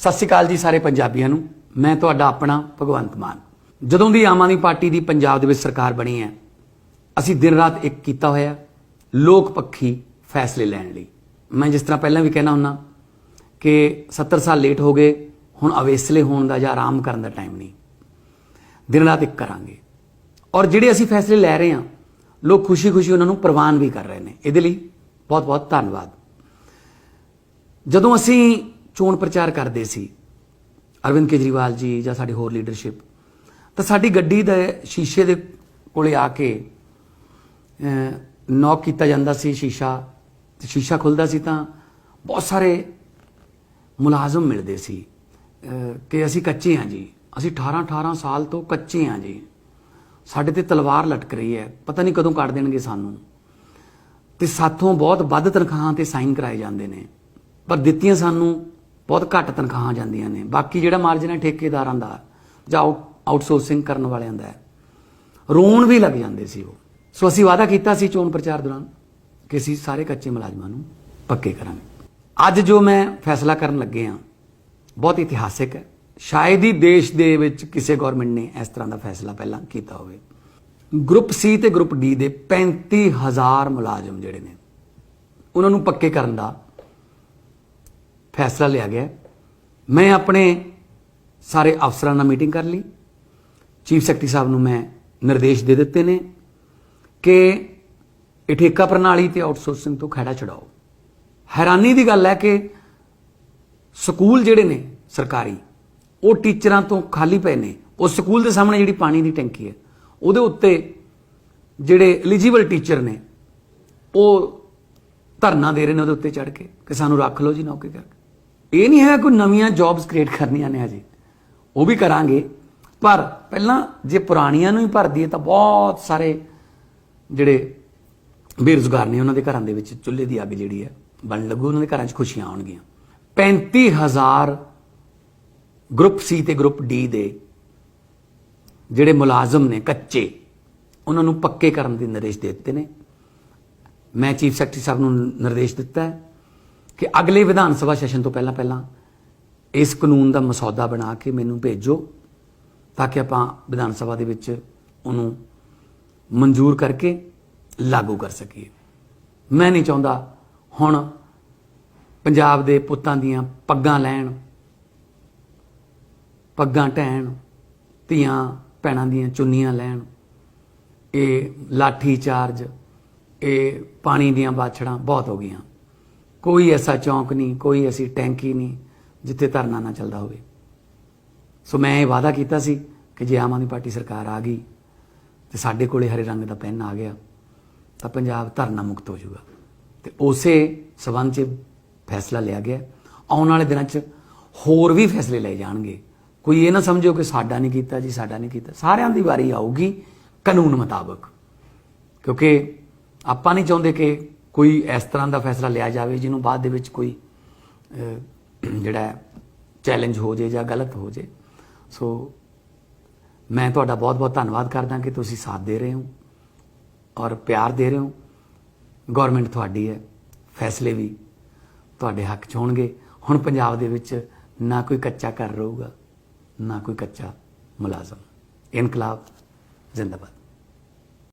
ਸਤਿ ਸ਼੍ਰੀ ਅਕਾਲ ਜੀ ਸਾਰੇ ਪੰਜਾਬੀਆਂ ਨੂੰ। ਮੈਂ ਤੁਹਾਡਾ ਆਪਣਾ ਭਗਵੰਤ ਮਾਨ। ਜਦੋਂ ਦੀ ਆਮ ਆਦਮੀ ਪਾਰਟੀ ਦੀ ਪੰਜਾਬ ਦੇ ਵਿੱਚ ਸਰਕਾਰ ਬਣੀ ਹੈ, ਅਸੀਂ ਦਿਨ ਰਾਤ ਇੱਕ ਕੀਤਾ ਹੋਇਆ ਲੋਕ ਪੱਖੀ ਫੈਸਲੇ ਲੈਣ ਲਈ। ਮੈਂ ਜਿਸ ਤਰ੍ਹਾਂ ਪਹਿਲਾਂ ਵੀ ਕਹਿਣਾ ਹੁੰਨਾ ਕਿ 70 ਸਾਲ ਲੇਟ ਹੋ ਗਏ, ਹੁਣ ਅਵੇਸਲੇ ਹੋਣ ਦਾ ਜਾਂ ਆਰਾਮ ਕਰਨ ਦਾ ਟਾਈਮ ਨਹੀਂ। ਦਿਨ ਰਾਤ ਇੱਕ ਕਰਾਂਗੇ। ਔਰ ਜਿਹੜੇ ਅਸੀਂ ਫੈਸਲੇ ਲੈ ਰਹੇ ਹਾਂ, ਲੋਕ ਖੁਸ਼ੀ-ਖੁਸ਼ੀ ਉਹਨਾਂ ਨੂੰ ਪ੍ਰਵਾਨ ਵੀ ਕਰ ਰਹੇ ਨੇ। ਇਹਦੇ ਲਈ ਬਹੁਤ-ਬਹੁਤ ਧੰਨਵਾਦ। ਜਦੋਂ ਅਸੀਂ ਚੋਣ ਪ੍ਰਚਾਰ ਕਰਦੇ ਸੀ। ਅਰਵਿੰਦ ਕੇਜਰੀਵਾਲ ਜੀ ਜਾਂ ਸਾਡੀ ਹੋਰ ਲੀਡਰਸ਼ਿਪ ਤਾਂ ਸਾਡੀ ਗੱਡੀ ਦੇ ਸ਼ੀਸ਼ੇ ਦੇ ਕੋਲੇ ਆ ਕੇ ਨੌਕ ਕੀਤਾ ਜਾਂਦਾ ਸੀ ਸ਼ੀਸ਼ਾ। ਤੇ ਸ਼ੀਸ਼ਾ ਖੁੱਲਦਾ ਸੀ ਤਾਂ ਬਹੁਤ ਸਾਰੇ ਮੁਲਾਜ਼ਮ ਮਿਲਦੇ ਸੀ ਕਿ ਅਸੀਂ ਕੱਚੇ ਹਾਂ ਜੀ। ਅਸੀਂ 18 18 ਸਾਲ ਤੋਂ ਕੱਚੇ ਹਾਂ ਜੀ। ਸਾਡੇ ਤੇ ਤਲਵਾਰ ਲਟਕ ਰਹੀ ਹੈ। ਪਤਾ ਨਹੀਂ ਕਦੋਂ ਕੱਢ ਦੇਣਗੇ ਸਾਨੂੰ। ਤੇ ਸਾਥੋਂ ਬਹੁਤ ਵੱਧ ਤਨਖਾਹਾਂ ਤੇ ਸਾਈਨ ਕਰਾਏ ਜਾਂਦੇ ਨੇ। ਪਰ ਦਿੱਤੀਆਂ ਸਾਨੂੰ ਬਹੁਤ ਘੱਟ ਤਨਖਾਹਾਂ ਜਾਂਦੀਆਂ ਨੇ। ਬਾਕੀ ਜਿਹੜਾ ਮਾਰਜਨ ਹੈ ਠੇਕੇਦਾਰਾਂ ਦਾ, ਜਾਂ ਆਊਟਸੋਰਸਿੰਗ ਕਰਨ ਵਾਲਿਆਂ ਦਾ ਰੋਣ ਵੀ ਲੱਗ ਜਾਂਦੇ ਸੀ ਉਹ। ਸੋ ਅਸੀਂ ਵਾਅਦਾ ਕੀਤਾ ਸੀ ਚੋਣ ਪ੍ਰਚਾਰ ਦੌਰਾਨ ਕਿ ਅਸੀਂ ਸਾਰੇ ਕੱਚੇ ਮੁਲਾਜ਼ਮਾਂ ਨੂੰ ਪੱਕੇ ਕਰਾਂਗੇ। ਅੱਜ ਜੋ ਮੈਂ ਫੈਸਲਾ ਕਰਨ ਲੱਗੇ ਹਾਂ, ਬਹੁਤ ਇਤਿਹਾਸਿਕ ਹੈ। ਸ਼ਾਇਦ ਹੀ ਦੇਸ਼ ਦੇ ਵਿੱਚ ਕਿਸੇ ਗਵਰਨਮੈਂਟ ਨੇ ਇਸ ਤਰ੍ਹਾਂ ਦਾ ਫੈਸਲਾ ਪਹਿਲਾਂ ਕੀਤਾ ਹੋਵੇ। ਗਰੁੱਪ ਸੀ ਤੇ ਗਰੁੱਪ ਡੀ ਦੇ 35000 ਮੁਲਾਜ਼ਮ ਜਿਹੜੇ ਨੇ, ਉਹਨਾਂ ਨੂੰ ਪੱਕੇ ਕਰਨ ਦਾ ਫੈਸਲਾ ਲਿਆ ਗਿਆ। ਮੈਂ ਆਪਣੇ ਸਾਰੇ ਅਫਸਰਾਂ ਨਾਲ ਮੀਟਿੰਗ ਕਰ ਲਈ। ਚੀਫ ਸੈਕਟਰੀ ਸਾਹਿਬ ਨੂੰ ਮੈਂ ਨਿਰਦੇਸ਼ ਦੇ ਦਿੱਤੇ ਨੇ ਕਿ ਇਹ ਠੇਕਾ ਪ੍ਰਣਾਲੀ ਤੇ ਆਊਟਸੋਰਸਿੰਗ ਤੋਂ ਖੜਾ ਛਡਾਓ। ਹੈਰਾਨੀ ਦੀ ਗੱਲ ਹੈ ਕਿ ਸਕੂਲ ਜਿਹੜੇ ਨੇ ਸਰਕਾਰੀ, ਉਹ ਟੀਚਰਾਂ ਤੋਂ ਖਾਲੀ ਪਏ ਨੇ। ਉਸ ਸਕੂਲ ਦੇ ਸਾਹਮਣੇ ਜਿਹੜੀ ਪਾਣੀ ਦੀ ਟੈਂਕੀ ਹੈ, ਉਹਦੇ ਉੱਤੇ ਜਿਹੜੇ ਐਲੀਜੀਬਲ ਟੀਚਰ ਨੇ, ਉਹ ਧਰਨਾ ਦੇ ਰਹੇ ਨੇ ਉਹਦੇ ਉੱਤੇ ਚੜ ਕੇ ਕਿ ਸਾਨੂੰ ਰੱਖ ਲਓ ਜੀ ਨੌਕਰੀ ਕਰਕੇ। ਇਹ ਨਹੀਂ ਹੈ ਕੋਈ ਨਵੀਆਂ ਜੌਬਸ ਕ੍ਰੀਏਟ ਕਰਨੀਆਂ ਨੇ ਹਜੇ। ਉਹ ਵੀ ਕਰਾਂਗੇ। ਪਰ ਪਹਿਲਾਂ ਜੇ ਪੁਰਾਣੀਆਂ ਨੂੰ ਹੀ ਭਰ ਦਈਏ ਤਾਂ ਬਹੁਤ ਸਾਰੇ ਜਿਹੜੇ ਬੇਰੁਜ਼ਗਾਰ ਨੇ ਉਹਨਾਂ ਦੇ ਘਰਾਂ ਦੇ ਵਿੱਚ ਚੁੱਲ੍ਹੇ ਦੀ ਅੱਗ ਜਿਹੜੀ ਹੈ ਬਣ ਲੱਗੂ, ਉਹਨਾਂ ਦੇ ਘਰਾਂ 'ਚ ਖੁਸ਼ੀਆਂ ਆਉਣਗੀਆਂ। 35000 ਗਰੁੱਪ ਸੀ ਤੇ ਗਰੁੱਪ ਡੀ ਦੇ ਜਿਹੜੇ ਮੁਲਾਜ਼ਮ ਨੇ, ਕੱਚੇ, ਉਹਨਾਂ ਨੂੰ ਪੱਕੇ ਕਰਨ ਦੇ ਨਿਰਦੇਸ਼ ਦੇ ਦਿੱਤੇ ਨੇ। ਮੈਂ ਚੀਫ ਸੈਕਟਰੀ ਸਾਹਿਬ ਨੂੰ ਨਿਰਦੇਸ਼ ਦਿੱਤਾ ਹੈ। ਕਿ ਅਗਲੇ ਵਿਧਾਨ ਸਭਾ ਸੈਸ਼ਨ ਤੋਂ ਪਹਿਲਾਂ ਪਹਿਲਾਂ ਇਸ ਕਾਨੂੰਨ ਦਾ ਮਸੌਦਾ ਬਣਾ ਕੇ ਮੈਨੂੰ ਭੇਜੋ ਤਾਂ ਕਿ ਆਪਾਂ ਵਿਧਾਨ ਸਭਾ ਦੇ ਵਿੱਚ ਉਹਨੂੰ ਮਨਜ਼ੂਰ ਕਰਕੇ ਲਾਗੂ ਕਰ ਸਕੀਏ। ਮੈਂ ਨਹੀਂ ਚਾਹੁੰਦਾ ਹੁਣ ਪੰਜਾਬ ਦੇ ਪੁੱਤਾਂ ਦੀਆਂ ਪੱਗਾਂ ਲੈਣ, ਪੱਗਾਂ ਟਹਿਣ ਧੀਆਂ ਭੈਣਾਂ ਦੀਆਂ ਚੁੰਨੀਆਂ ਲੈਣ, ਇਹ ਲਾਠੀ ਚਾਰਜ ਇਹ ਪਾਣੀ ਦੀਆਂ ਬਾਛੜਾਂ ਬਹੁਤ ਹੋ ਗਈਆਂ। ਕੋਈ ਐਸਾ ਚੌਂਕ ਨਹੀਂ, ਕੋਈ ਐਸੀ ਟੈਂਕੀ ਨਹੀਂ ਜਿੱਥੇ ਧਰਨਾ ਨਾ ਚੱਲਦਾ ਹੋਵੇ। ਸੋ ਮੈਂ ਇਹ ਵਾਅਦਾ ਕੀਤਾ ਸੀ ਕਿ ਜੇ ਆਮ ਆਦਮੀ ਪਾਰਟੀ ਸਰਕਾਰ ਆ ਗਈ ਤੇ ਸਾਡੇ ਕੋਲੇ ਹਰੇ ਰੰਗ ਦਾ ਪੈਨ ਆ ਗਿਆ, ਤਾਂ ਪੰਜਾਬ ਧਰਨਾ ਮੁਕਤ ਹੋ ਜਾਊਗਾ। ਤੇ ਉਸੇ ਸਬੰਧ 'ਚ ਫੈਸਲਾ ਲਿਆ ਗਿਆ। ਆਉਣ ਵਾਲੇ ਦਿਨਾਂ 'ਚ ਹੋਰ ਵੀ ਫੈਸਲੇ ਲਏ ਜਾਣਗੇ। ਕੋਈ ਇਹ ਨਾ ਸਮਝੋ ਕਿ ਸਾਡਾ ਨਹੀਂ ਕੀਤਾ ਜੀ, ਸਾਡਾ ਨਹੀਂ ਕੀਤਾ। ਸਾਰਿਆਂ ਦੀ ਵਾਰੀ ਆਊਗੀ ਕਾਨੂੰਨ ਮੁਤਾਬਕ। ਕਿਉਂਕਿ ਆਪਾਂ ਨਹੀਂ ਚਾਹੁੰਦੇ ਕਿ ਕੋਈ ਇਸ ਤਰ੍ਹਾਂ ਦਾ ਫੈਸਲਾ ਲਿਆ ਜਾਵੇ ਜਿਹਨੂੰ ਬਾਅਦ ਦੇ ਵਿੱਚ ਕੋਈ ਜਿਹੜਾ ਚੈਲੰਜ ਹੋ ਜੇ ਜਾਂ ਗਲਤ ਹੋ ਜੇ। ਸੋ ਮੈਂ ਤੁਹਾਡਾ ਬਹੁਤ-ਬਹੁਤ ਧੰਨਵਾਦ ਕਰਦਾ ਕਿ ਤੁਸੀਂ ਸਾਥ ਦੇ ਰਹੇ ਹੋ ਔਰ ਪਿਆਰ ਦੇ ਰਹੇ ਹੋ। ਗਵਰਨਮੈਂਟ ਤੁਹਾਡੀ ਹੈ, ਫੈਸਲੇ ਵੀ ਤੁਹਾਡੇ ਹੱਕ 'ਚ ਹੋਣਗੇ। ਹੁਣ ਪੰਜਾਬ ਦੇ ਵਿੱਚ ਨਾ ਕੋਈ ਕੱਚਾ ਘਰ ਰਹੂਗਾ, ਨਾ ਕੋਈ ਕੱਚਾ ਮੁਲਾਜ਼ਮ। ਇਨਕਲਾਬ, ਜ਼ਿੰਦਾਬਾਦ।